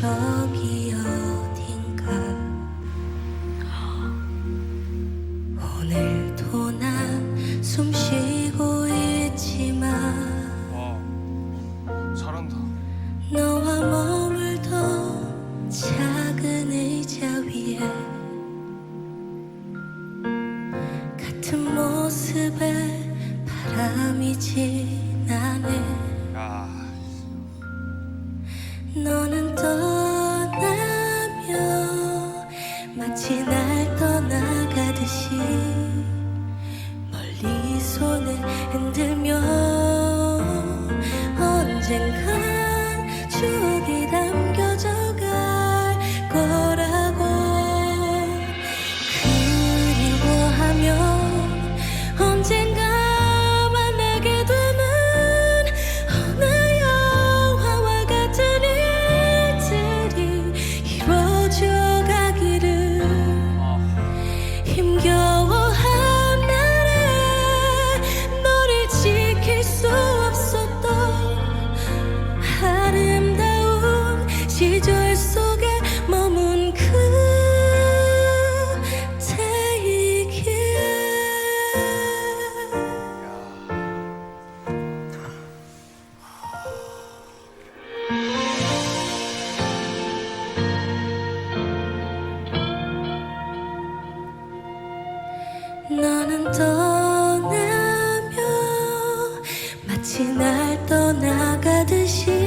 저기 어딘가. 오늘도 난 숨 쉬고 있지만 와 잘한다. 너와 머물던 작은 의자 위에 같은 모습에 바람이 지 손을 흔들며 언젠가 너는 떠나며 마치 날 떠나가듯이